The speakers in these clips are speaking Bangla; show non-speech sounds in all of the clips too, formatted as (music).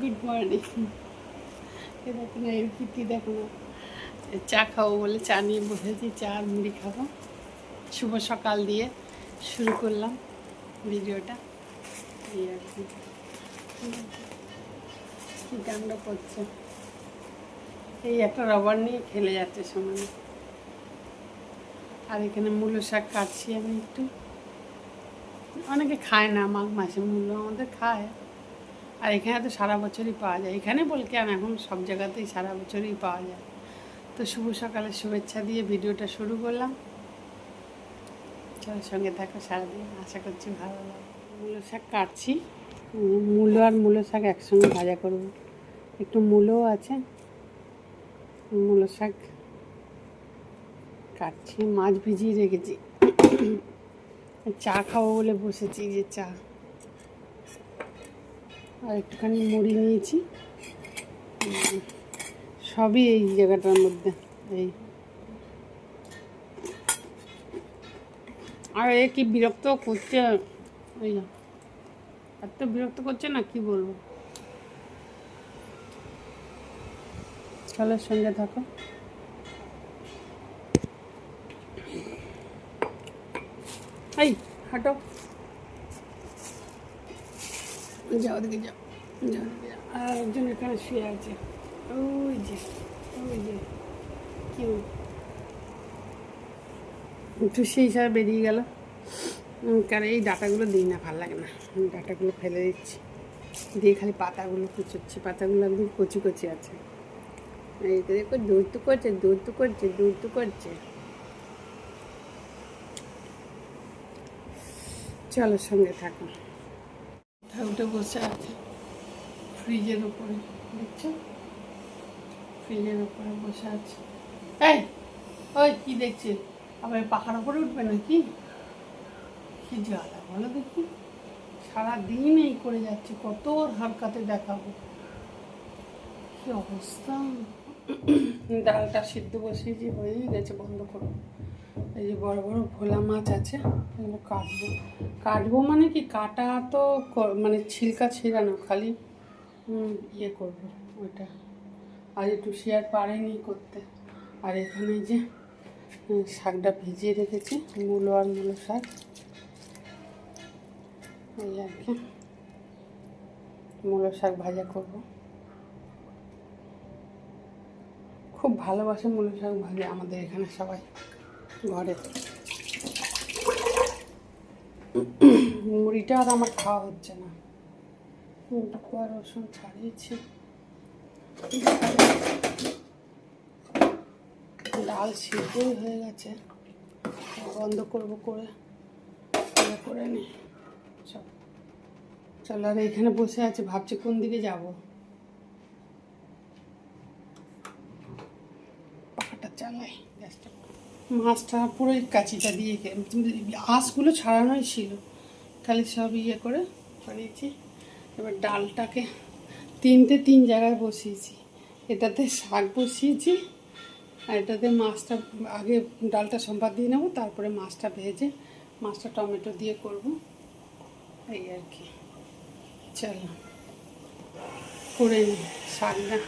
গুড মর্নিং এ দেখো না, এর কীর্তি দেখো না। চা খাব বলে চা নিয়ে বসেছি, চা আর মুড়ি খাব। শুভ সকাল দিয়ে শুরু করলাম ভিডিওটা। এই আর কি। কী কাণ্ড করছে? এই একটা রবার নিয়ে খেলে যাচ্ছে সময় আর এখানে মূলো শাক কাটছি আমি একটু। অনেকে খায় না, মাঘ মাসে মূল্য আমাদের খায়। আর এখানে তো সারা বছরই পাওয়া যায়। এখানে বলতে আমি এখন সব জায়গাতেই সারা বছরই পাওয়া যায়। তো শুভ সকালের শুভেচ্ছা দিয়ে ভিডিওটা শুরু করলাম। চল সঙ্গে থাকো সারাদিন। আশা করছি ভালো লাগে মূলো শাক কাটছি। মূলো আর মূলো শাক একসঙ্গে ভাজা করব। একটু মূলোও আছে। মূলো শাক কাটছি, মাছ ভিজিয়ে রেখেছি। চা খাব বলে বসেছি যে চা। আর একটুখানি মুড়ি নিয়েছি। সবই এই জায়গাটার মধ্যে, এই। আর এ কি বিরক্ত করছে? ওই এত বিরক্ত করছে না, কি বলব? চলো সঙ্গে থাকো। এই, হাঁটো। যাও দিকে যাও যাও দিকে যাও। আর একজন এখানে শুয়ে আছে। ওই যে ওই যে, কেউ। একটু সেই হিসাবে বেরিয়ে গেল। কারণ এই ডাটাগুলো দিই না, ভালো লাগে না। ডাটাগুলো ফেলে দিচ্ছি। দিয়ে খালি পাতাগুলো কুচোচ্ছি। পাতাগুলো একদম কচি কচি আছে। এই তো দেখো দৌড় করছে দৌড় করছে দৌড় করছে। চলো সঙ্গে থাকো। উঠে বসে আছে। ফ্রিজের উপরে, দেখছ? ফ্রিজের উপরে বসে আছে। এই, ওই, কি দেখছে? আবার পাখার উপরে উঠবে নাকি? কি জ্বালা, বলো দেখি। সারাদিন এই করে যাচ্ছে, কত হারকাতে দেখাবো। কি অবস্থা? ডালটা সিদ্ধ বসিয়েছি হয়েই গেছে, বন্ধ করো। এই যে বড় বড় ভোলা মাছ আছে, এগুলো কাটবো। কাটবো মানে কি? কাটা তো মানে ছিলকা ছিঁড়ানো খালি ইয়ে করব ওইটা। আর একটু শেয়ার পারেনি করতে। আর এখানে যে শাকটা ভিজিয়ে রেখেছি, মূলো আর মূলো শাক। এই আর কি। মূলো শাক ভাজা করব। খুব ভালোবাসে মূলো শাক ভাজা আমাদের এখানে সবাই। ঘরে। মুড়িটা আর আমার খাওয়া হচ্ছে না। টুকু আর রসুন ছাড়িয়েছি। ডাল সিদ্ধই হয়ে গেছে। বন্ধ করব করে। করে নি। চল, আর এখানে বসে আছে, ভাবছি কোন দিকে যাব। পাখাটা চালাই, গ্যাসটা মাছটা পুরোই কাঁচিটা দিয়ে আঁশগুলো ছাড়ানোই ছিল। খালি সব ইয়ে করে করিয়েছি এবার ডালটাকে তিনটে তিন জায়গায় বসিয়েছি। এটাতে শাক বসিয়েছি, আর এটাতে মাছটা আগে ডালটা সম্বাদ দিয়ে নেব, তারপরে মাছটা ভেজে মাছটা টমেটো দিয়ে করব। এই আর কি। চলো, করে নিই শাকটা,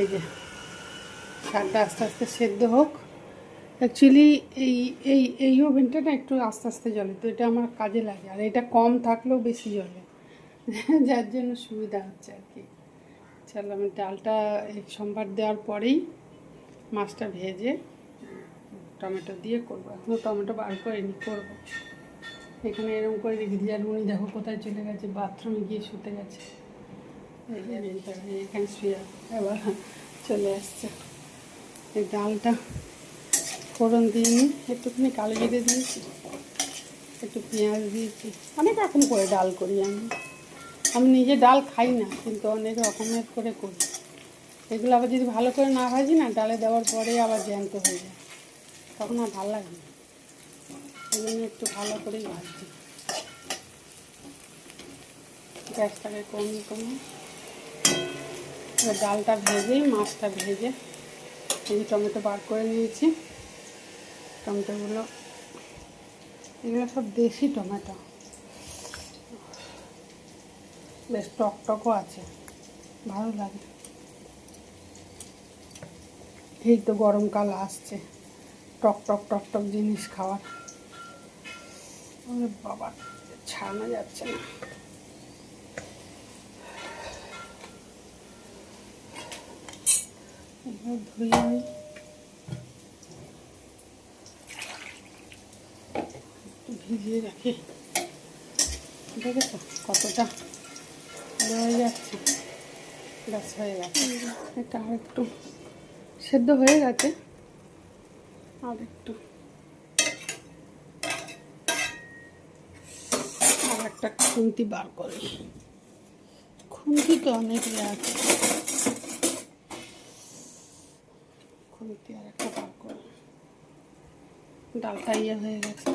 এই যে, শাকটা আস্তে আস্তে সেদ্ধ হোক। অ্যাকচুয়ালি এই এই এই ওভেনটা না একটু আস্তে আস্তে জ্বলে, তো এটা আমার কাজে লাগে। আর এটা কম থাকলেও বেশি জ্বলে। (laughs) যার জন্য সুবিধা হচ্ছে আর কি। চলো, আমি ডালটা এই সোমবার দেওয়ার পরেই মাছটা ভেজে টমেটো দিয়ে করব। এখনও টমেটো বার করিনি, করব। এখানে এরকম করে রেখে দিই আর উনি দেখো কোথায় চলে গেছে, বাথরুমে গিয়ে শুতে গেছে। এখানে শুয়ে, এবার চলে আসছে। এই ডালটা ফোড়ন দিইনি, একটুখানি কালো জিরে দিয়েছি, একটু পেঁয়াজ দিয়েছি, অনেক রকম করে ডাল করি আমি। আমি নিজে ডাল খাই না, কিন্তু অনেক রকমের করে করি। এগুলো আবার যদি ভালো করে না ভাজি না, ডালে দেওয়ার পরে আবার জ্যান্ত হয়ে যায়। তখন আর ভালো লাগে না। একটু ভালো করেই ভাজছি গ্যাসটাকে কমিয়ে এবার ডালটা ভেজেই মাছটা ভেজে, এই টমেটো বার করে নিয়েছি। টমেটোগুলো। এগুলো সব দেশি টমেটো। বেশ টক টকও আছে, ভালো লাগে। এই তো গরমকাল আসছে, টক টক টক টক জিনিস খাওয়ার। বাবা ছাড়ানো যাচ্ছে না। ধুয়ে নিই একটু ভিজিয়ে রাখি। দেখেছ কতটা রয়ে যাচ্ছে? ব্যাস হয়ে গেছে। এটা আর একটু সেদ্ধ হয়ে গেছে। আর একটু। আর একটা খুন্তি বার করি। খুন্তি তো অনেক ইয়ে আছে। খুন্তি আর একটা বার করি। ডালটা ইয়ে হয়ে গেছে।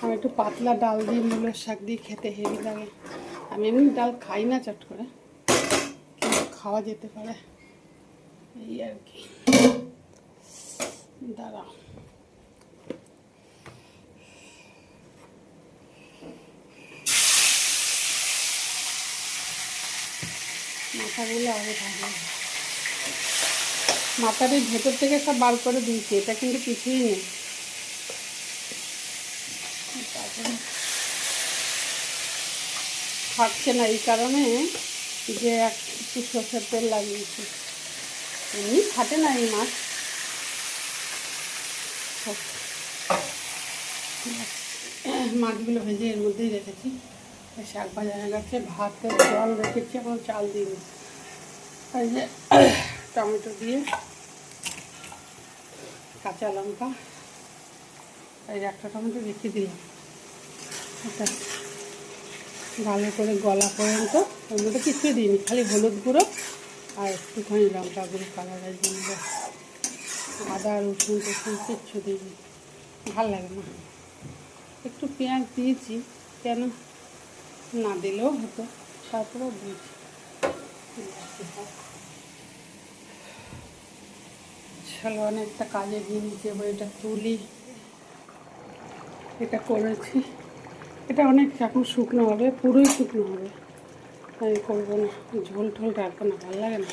আমি একটু পাতলা ডাল দিয়ে মূলের শাক দিয়ে খেতে হেভি লাগে। আমি এমনি ডাল খাই না চট করে, কিন্তু খাওয়া যেতে পারে। এই আর কি। দাঁড়াও মাথাগুলো আগে ভালো। এই ভেতর থেকে সব বার করে দিয়েছি, এটা কিন্তু কিছুই নেই তারপরে থাকছে না এই কারণে যে এক একটু সর্ষের তেল লাগিয়েছি। এমনি ফাটে না এই মাছ। মাছগুলো ভেজে এর মধ্যেই রেখেছি। শাক ভাজা হয়ে গেছে ভাতের জল রেখেছি এখন চাল দিইনি এই যে টমেটো দিয়ে কাঁচা লঙ্কা, এই একটা টমেটো রেখে দিলাম। ভালো করে গলা পর্যন্ত। ওর মধ্যে কিছুই দিইনি, খালি হলুদ গুঁড়ো আর একটুখানি লঙ্কা গুঁড়ো কালারের জন্য আদা, রসুন, টসুন, কিচ্ছু দিইনি। ভালো লাগে না। একটু পেঁয়াজ দিয়েছি, কেন না দিলেও হতো, তারপরেও দিয়েছি। চলো, অনেকটা কাজে দিয়ে এবার এটা তুলি। এটা করেছি। এটা অনেক এখন শুকনো হবে, পুরোই শুকনো হবে। আমি করব না, ঝোল ঠোল রাখব না, ভালো লাগে না।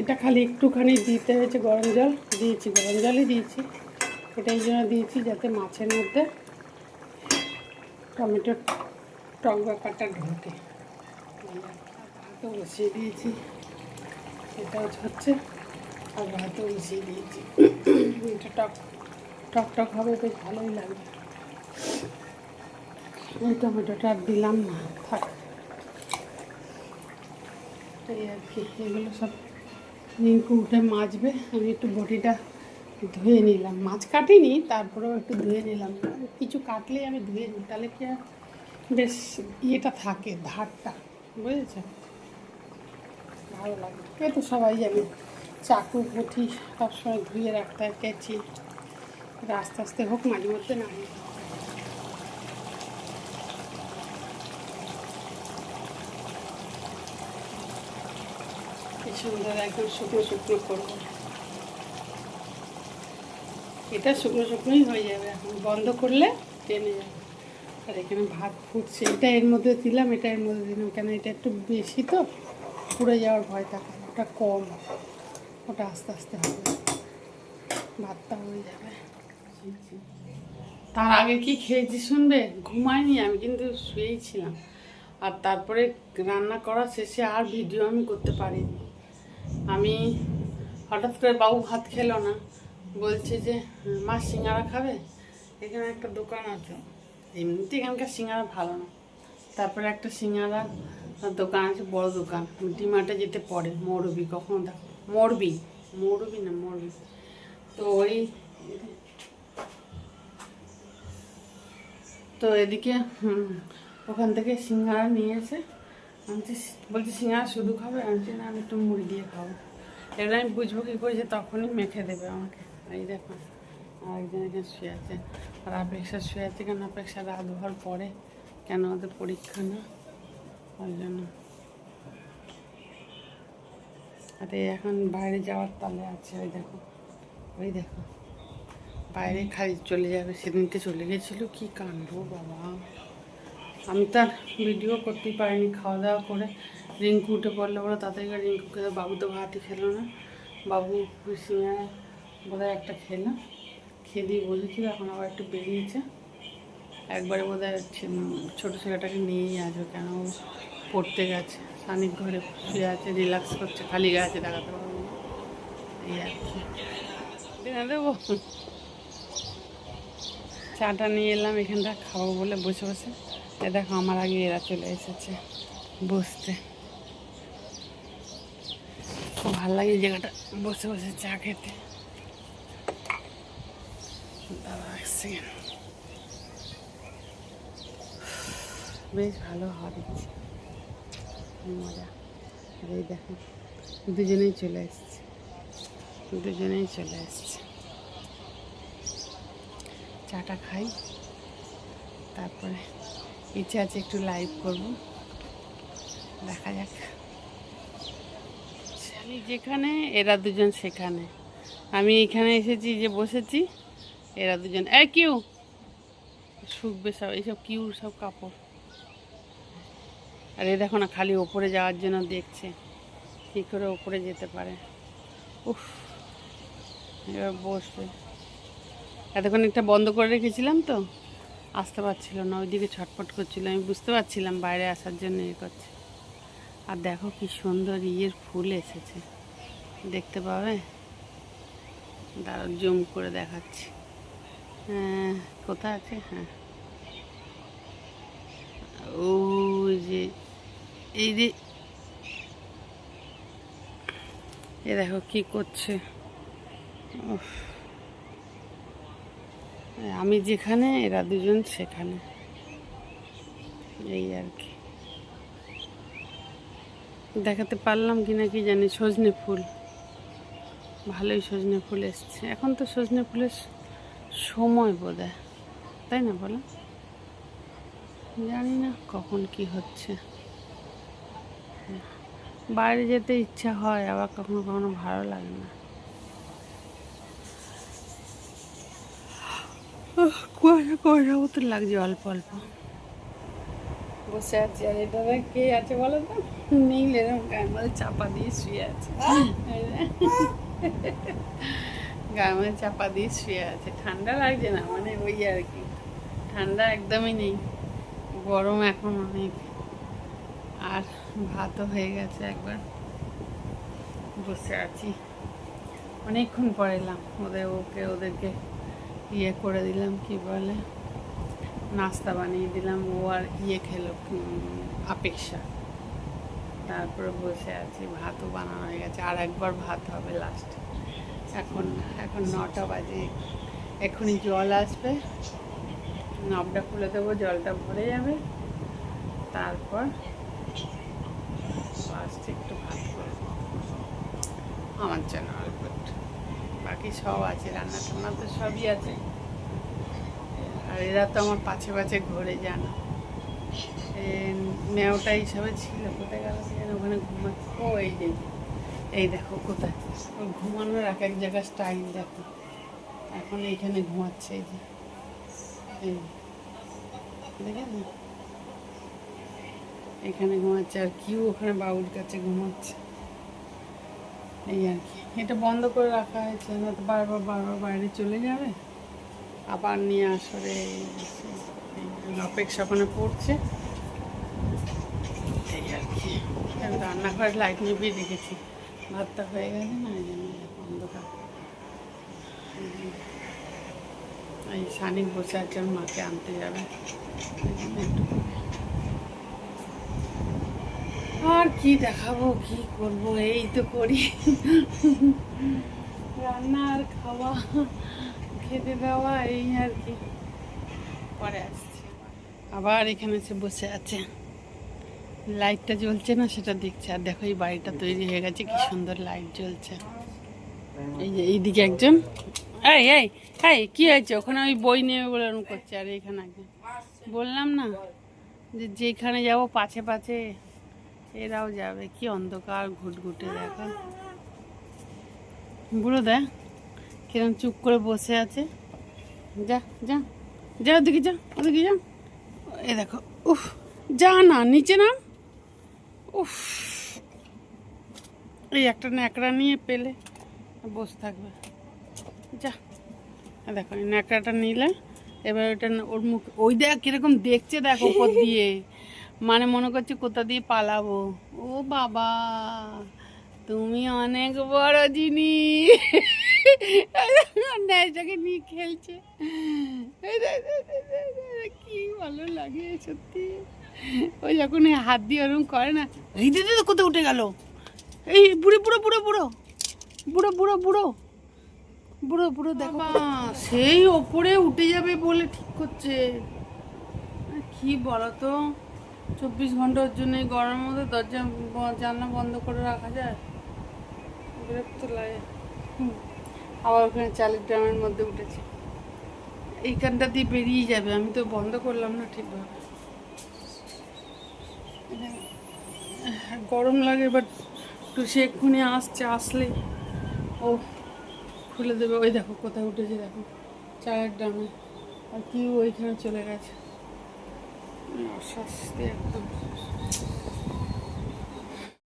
এটা খালি একটুখানি দিতে হয়েছে গরম জল, দিয়েছি, গরম জলই দিয়েছি। এটা এই জন্য দিয়েছি যাতে মাছের মধ্যে টমেটো টক ব্যাপারটা ঢোকে। ভাতও বসিয়ে দিয়েছি, এটাও হচ্ছে, আর ভাতও বসিয়ে দিয়েছি। এটা টক টক টক হবে, বেশ ভালোই লাগবে। এই টমেটোটা আর দিলাম না, থাক। এই আর কি, এগুলো সব রিঙ্কু উঠে মাজবে। আমি একটু বটিটা ধুয়ে নিলাম। মাছ কাটিনি, তারপরেও একটু ধুয়ে নিলাম। কিছু কাটলেই আমি ধুয়ে নিই, তাহলে কি আর বেশ ইয়েটা থাকে, ধারটা, বুঝেছ? ভালো লাগে। এ তো সবাই জানে, চাকু, পুঁথি সবসময় ধুয়ে রাখতে হয় কেচি। আস্তে আস্তে হোক, মাঝে মধ্যে না। সুন্দর একদম শুকনো শুকনো করব। এটা শুকনো শুকনোই হয়ে যাবে। এখন বন্ধ করলে টেনে যাবে। আর এখানে ভাত ফুটছে। এটা এর মধ্যে দিলাম, এটা এর মধ্যে দিলাম। কেন এটা একটু বেশি তো, পুড়ে যাওয়ার ভয় থাকে ওটা কম। ওটা আস্তে আস্তে হবে। ভাতটা হয়ে যাবে। তার আগে কি খেয়েছি শুনবে? ঘুমাইনি আমি, কিন্তু শুয়েই ছিলাম। আর তারপরে রান্না করা শেষে আর ভিডিও আমি করতে পারিনি। আমি হঠাৎ করে বাবু ভাত খেলো না। বলছে যে, মা, সিঙ্গারা খাবে? এখানে একটা দোকান আছে। এমনিতে এখানকার সিঙ্গারা ভালো না। তারপরে একটা সিঙ্গারা দোকান আছে, বড় দোকান। ডিমার্টে যেতে পড়ে। মৌরবি, কখনো দেখো, মরবি? মৌরবি না, মরবি। তো ওই তো এদিকে ওখান থেকে সিঙ্গারা নিয়ে এসে আমি বলছি, সিঙ্গারা শুধু খাবে? আমি না আমি একটু মুড়ি দিয়ে খাব। এবার আমি বুঝব কী করেছে তখনই মেখে দেবে আমাকে। এই দেখো আরেকজন এখানে শুয়ে আছে। আর অপেক্ষা শুয়ে আছে কেন? অপেক্ষা রাত ভর পরে কেন ওদের পরীক্ষা না? ওই জন্য। আর এখন বাইরে যাওয়ার তালে আছে ওই দেখো। ওই দেখো। বাইরে খালি চলে যাবে সেদিনকে চলে গেছিল। কি কাণ্ড বাবা। আমি তার ভিডিও করতেই পারিনি, খাওয়া দাওয়া করে রিঙ্কু উঠে পড়লে। বলে করে রিঙ্কুকে। বাবু তো ভাতই খেলো না। বাবু সিঙ্গারা বোধহয় একটা খেলো। খেয়ে দিয়ে বসেছিল, এখন আবার একটু বেরিয়েছে। একবারে বোধ হয় ছোটো ছেলেটাকে নিয়েই আসবে কেন পড়তে গেছে। সানির ঘরে শুয়ে আছে রিল্যাক্স করছে, খালি গেছে দেখাতে পারব এই আর কি। দেবো। চাটা নিয়ে এলাম, এখানটা খাব বলে বসে বসে। দেখো, আমার আগে এরা চলে এসেছে বসতে। খুব ভালো লাগে জায়গাটা, বসে বসে চা খেতে। বেশ ভালো দিচ্ছে। মজা। এই দেখো, দুজনেই চলে এসছে। দুজনেই চলে এসছে। চাটা খাই, তারপরে ইচ্ছে আছে একটু লাইভ করব। দেখা যাক। আমি যেখানে, এরা দুজন সেখানে। আমি এখানে এসেছি, যে বসেছি, এরা দুজন। এ কিউ! শুকবে সব, এইসব কিউর সব কাপড়। আর এ দেখো না, খালি ওপরে যাওয়ার জন্য দেখছে। কী করে ওপরে যেতে পারে। উফ, এবার বসবে। এতক্ষণ একটা বন্ধ করে রেখেছিলাম তো। আসতে পারছিল না, ওইদিকে ছটফট করছিল। আমি বুঝতে পারছিলাম বাইরে আসার জন্য ইয়ে করছে। আর দেখো কি সুন্দর ইয়ের ফুল এসেছে। দেখতে পাবে? দাঁড়াও জুম করে দেখাচ্ছি। হ্যাঁ কোথায় আছে? হ্যাঁ। ও যে, এই যে, এ দেখো কি করছে। আমি যেখানে, এরা দুজন সেখানে। এই আর কি। দেখাতে পারলাম কি না কি জানি, সজনে ফুল। ভালোই সজনে ফুল এসছে। এখন তো সজনে ফুলের সময় বোধ তাই না বলো? জানি না কখন কি হচ্ছে। বাইরে যেতে ইচ্ছা হয়, আবার কখনো কখনো ভালো লাগে না। কুয়াশা কুয়াশা মতো লাগছে অল্প অল্প। বসে আছি, আর কে আছে বলো তো? এরকম গায়ের মধ্যে চাপা দিয়ে শুয়ে আছে। মধ্যে চাপা দিয়ে শুয়ে আছে। ঠান্ডা লাগছে না মানে ওই আর কি। ঠান্ডা একদমই নেই। গরম এখন অনেক। আর ভাতও হয়ে গেছে একবার। বসে আছি। অনেকক্ষণ পরে এলাম। ওদের ওকে, ওদেরকে ইয়ে করে দিলাম কি বলে? নাস্তা বানিয়ে দিলাম ও আর ইয়ে খেলো উম, আপেক্ষা। তারপরে বসে আছি ভাতও বানানো হয়ে গেছে আর একবার ভাত হবে লাস্ট এখন এখন নটা বাজে এখনই জল আসবে। নবটা খুলে দেবো জলটা ভরে যাবে। তারপর লাস্ট একটু ভাত করব। আমার জন্য অল্প একটু বাকি সব আছে রান্না টান্না তো সবই আছে। আর এরা তো আমার পাছে পাছে ঘুরে যান মেয়েটা হিসাবে ছিল, কোথায় গেল ওখানে ঘুমাচ্ছে। ও এই যে, এই দেখো কোথায়। ঘুমানোর এক এক জায়গায় স্টাইল দেখো। এখন এইখানে ঘুমাচ্ছে এই যে। এই দেখে এখানে ঘুমাচ্ছে আর কিউ ওখানে বাবুর কাছে ঘুমাচ্ছে। এই আর কি। এটা বন্ধ করে রাখা হয়েছে, না তো বারবার বারবার বাইরে চলে যাবে। আবার নিয়ে আসরে অপেক্ষা ওখানে পড়ছে। এই আর কি। রান্নাঘরে লাইট নিভিয়ে রেখেছি। ভাতটা হয়ে গেছে না, এই জন্য অন্ধকার। এই সানি বসে ওর মাকে আনতে যাবে। একটু আর কি দেখাবো, কি করব, এই তো করি। রান্না আর খাওয়া, খেতে দেওয়া, এই আর কি। পরে আসছে। আবার এখানে এসে বসে আছে। লাইটটা জ্বলছে না, সেটা দেখছে। আর দেখো, এই বাড়িটা তৈরি হয়ে গেছে, কি সুন্দর লাইট জ্বলছে। এই যে, এইদিকে একজন। এই এই এই, কি হয়েছে? ওখানে ওই বই নেবে বলে ওরকম করছে, আর এইখানে একজন। বললাম না যে, যেখানে যাব, পাছে পাছে। এরাও যাবে, কি অন্ধকার ঘুটঘুটে দেখো। বুড়ো দেখ কিরম চুপ করে বসে আছে। যা যা যা ওদিকে যা ওদিকে যা। এ দেখো, উফ, যা না, নিচে নাম। উফ, এই একটা ন্যাকড়া নিয়ে পেলে বসে থাকবে। যা দেখো ন্যাকড়াটা নিলে, এবার ওটা ওর মুখ, ওই দেখ কীরকম দেখছে দেখ ওপর দিয়ে। (laughs) মানে মনে করছে কোথা দিয়ে পালাবো? ও বাবা, তুমি অনেক বড় জিনিস। নিয়ে খেলছে। কি ভালো লাগে সত্যি। ওই যখন হাত দিয়ে ওরকম করে না, এই দিদি তো কোথায় উঠে গেল? এই বুড়ো বুড়ো বুড়ো বুড়ো বুড়ো বুড়ো বুড়ো বুড়ো বুড়ো, দেখো। সেই ওপরে উঠে যাবে বলে ঠিক করছে। কি বলতো চব্বিশ ঘণ্টার জন্য এই গরমের মধ্যে দরজা জানলা বন্ধ করে রাখা যায়? বিরক্ত লাগে। আবার ওখানে চালের ড্রামের মধ্যে উঠেছে। এইখানটা দিয়ে বেরিয়ে যাবে। আমি তো বন্ধ করলাম না ঠিকভাবে। গরম লাগে বাট একটু সে এক্ষুনি আসছে, আসলে ও খুলে দেবে। ওই দেখো কোথায় উঠেছে, দেখো। চায়ের ড্রামে। আর কি ওইখানে চলে গেছে। স্বাস্থ্য একদম